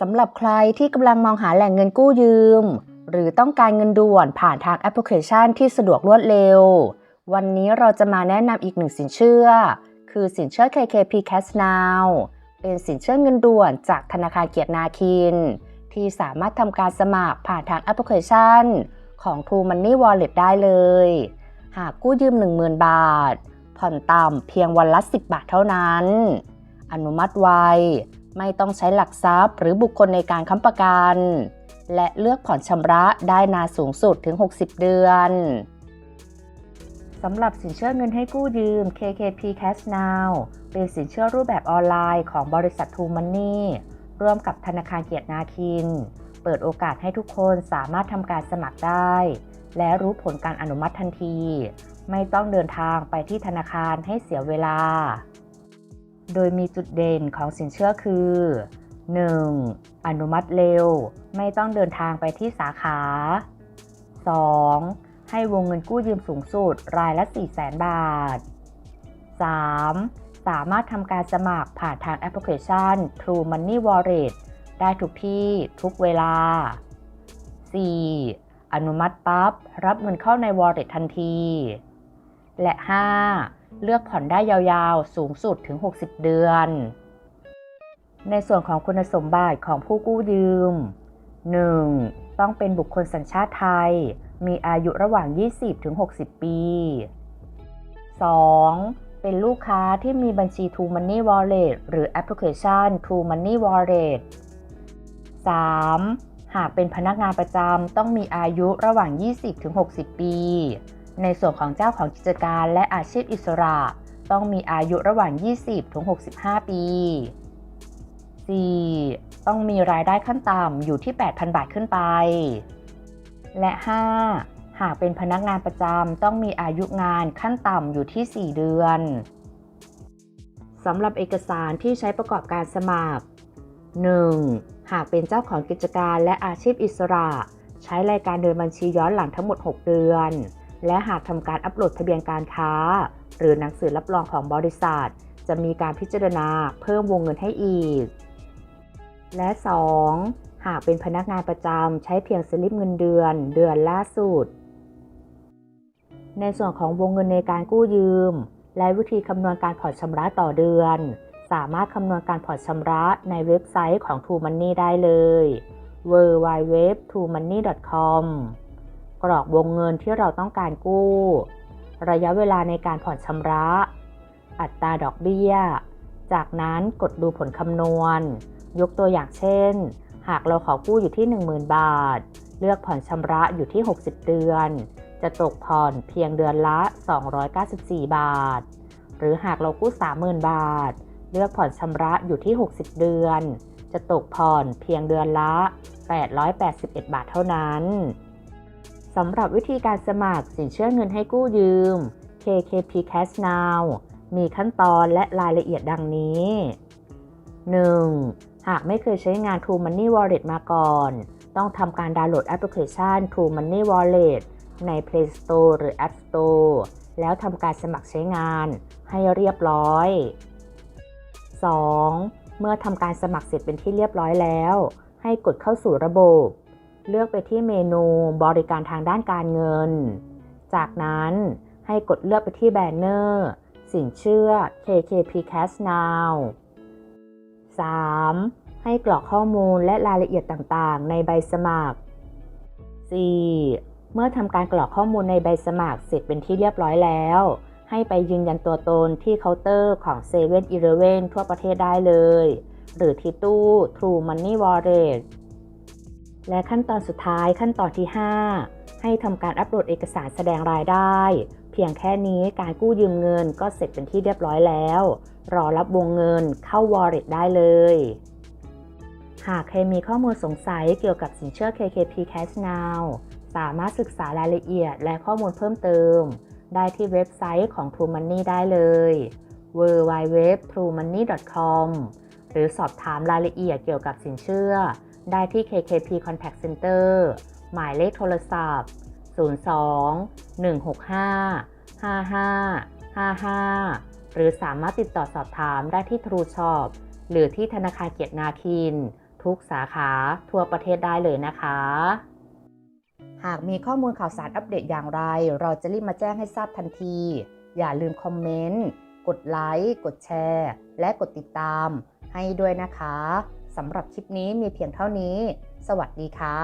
สำหรับใครที่กำลังมองหาแหล่งเงินกู้ยืม หรือต้องการเงินด่วนผ่านทางแอปพลิเคชันที่สะดวกรวดเร็ว วันนี้เราจะมาแนะนำอีกหนึ่งสินเชื่อ คือสินเชื่อ KKP Cash Now เป็นสินเชื่อเงินด่วนจากธนาคารเกียรตินาคิน ที่สามารถทำการสมัครผ่านทางแอปพลิเคชัน ของ True Money Wallet ได้เลย หากกู้ยืม 10,000 บาท ผ่อนต่ำเพียงวันละ 10 บาทเท่านั้น อนุมัติไว ไม่ต้องใช้หลักทรัพย์ หรือบุคคลในการค้ำประกัน และเลือกผ่อนชำระได้นานสูงสุดถึง 60 เดือนสำหรับสินเชื่อเงินให้กู้ยืม KKP Cash Now เป็นสินเชื่อรูปแบบออนไลน์ของบริษัท True Money ร่วมกับธนาคารเกียรตินาคิน เปิดโอกาสให้ทุกคนสามารถทำการสมัครได้ และรู้ผลการอนุมัติทันที ไม่ต้องเดินทางไปที่ธนาคารให้เสียเวลา โดยมีจุดเด่นของสินเชื่อคือ 1. อนุมัติเร็ว ไม่ต้องเดินทางไปที่สาขา 2. ให้วงเงินกู้ยืมสูงสุดรายละ 400,000 บาท 3. สามารถทำการสมัครผ่านทางแอปพลิเคชัน True Money Wallet ได้ทุกที่ทุกเวลา 4. อนุมัติปั๊บรับเงินเข้าใน Wallet ทันที และ 5. เลือกผ่อนได้ยาวๆ สูงสุดถึง 60 เดือน ในส่วนของคุณสมบัติของผู้กู้ยืม 1. ต้องเป็นบุคคลสัญชาติไทย มีอายุระหว่าง 20-60 ปี 2. เป็นลูกค้าที่มีบัญชี True Money Wallet หรือแอปพลิเคชัน True Money Wallet 3. หากเป็นพนักงานประจำต้องมีอายุระหว่าง 20-60 ปี ในส่วนของเจ้าของกิจการและอาชีพอิสระ ต้องมีอายุระหว่าง 20-65 ปี 4. ต้องมีรายได้ขั้นต่ำอยู่ที่ 8,000 บาทขึ้นไป และ 5. หากเป็นพนักงานประจำต้องมีอายุงานขั้นต่ำอยู่ที่ 4 เดือนสำหรับเอกสารที่ใช้ประกอบการสมัคร 1. หากเป็นเจ้าของกิจการและอาชีพอิสระ ใช้รายการเดินบัญชีย้อนหลังทั้งหมด 6 เดือน และหากทำการอัปโหลดทะเบียนการค้า หรือหนังสือรับรองของบริษัท จะมีการพิจารณาเพิ่มวงเงินให้อีก และ 2. หากเป็นพนักงานประจำใช้เพียงสลิปเงินเดือน เดือนล่าสุด ในส่วนของวงเงินในการกู้ยืม และวิธีคำนวณการผ่อนชำระต่อเดือน สามารถคำนวณการผ่อนชำระในเว็บไซต์ของ True Money ได้เลย w w w t r u e m o n e y c o m กรอกวงเงินที่เราต้องการกู้ ระยะเวลาในการผ่อนชำระ อัตราดอกเบี้ย จากนั้นกดดูผลคำนวณ ยกตัวอย่างเช่น หากเราขอกู้อยู่ที่ 10,000 บาท เลือกผ่อนชำระอยู่ที่ 60 เดือน จะตกผ่อนเพียงเดือนละ 294 บาท หรือหากเรากู้ 30,000 บาท เลือกผ่อนชำระอยู่ที่ 60 เดือน จะตกผ่อนเพียงเดือนละ 881 บาทเท่านั้น สำหรับวิธีการสมัครสินเชื่อเงินให้กู้ยืม KKP Cash Now มีขั้นตอนและรายละเอียดดังนี้ 1. หากไม่เคยใช้งาน True Money Wallet มาก่อน ต้องทำการดาวน์โหลดแอปพลิเคชัน True Money Wallet ใน Play Store หรือ App Store แล้วทำการสมัครใช้งานให้เรียบร้อย 2. เมื่อทำการสมัครเสร็จเป็นที่เรียบร้อยแล้ว ให้กดเข้าสู่ระบบ เลือกไปที่เมนูบริการทางด้านการเงิน จากนั้นให้กดเลือกไปที่แบนเนอร์ สินเชื่อ KKP Cash Now 3. ให้กรอกข้อมูลและรายละเอียดต่างๆ ในใบสมัคร 4. เมื่อทำการกรอกข้อมูลในใบสมัครเสร็จเป็นที่เรียบร้อยแล้ว ให้ไปยืนยันตัวตนที่เคาน์เตอร์ของ7 e เ e ่ e อทั่วประเทศได้เลย หรือที่ตู้ True Money Wallet และขั้นตอนสุดท้ายขั้นตอนที่ 5 ให้ทำการอัปโหลดเอกสารแสดงรายได้ เพียงแค่นี้การกู้ยืมเงินก็เสร็จเป็นที่เรียบร้อยแล้ว รอรับวงเงินเข้า Wallet ได้เลย หากใครมีข้อมูลสงสัยเกี่ยวกับสินเชื่อ KKP Cash Now สามารถศึกษารายละเอียดและข้อมูลเพิ่มเติม ได้ที่เว็บไซต์ของ True Money ได้เลย w w w t r u e m o n e y c o m หรือสอบถามรายละเอียดเกี่ยวกับสินเชื่อ ได้ที่ KKP Contact Center หมายเลขโทรศัพท์ 02 165 55 55 หรือสามารถติดต่อสอบถามได้ที่ True Shop หรือที่ธนาคารเกียรตินาคิน ทุกสาขาทั่วประเทศได้เลยนะคะ หากมีข้อมูลข่าวสารอัปเดตอย่างไร เราจะรีบมาแจ้งให้ทราบทันที อย่าลืมคอมเมนต์ กดไลค์ กดแชร์ และกดติดตามให้ด้วยนะคะ สำหรับคลิปนี้มีเพียงเท่านี้ สวัสดีค่ะ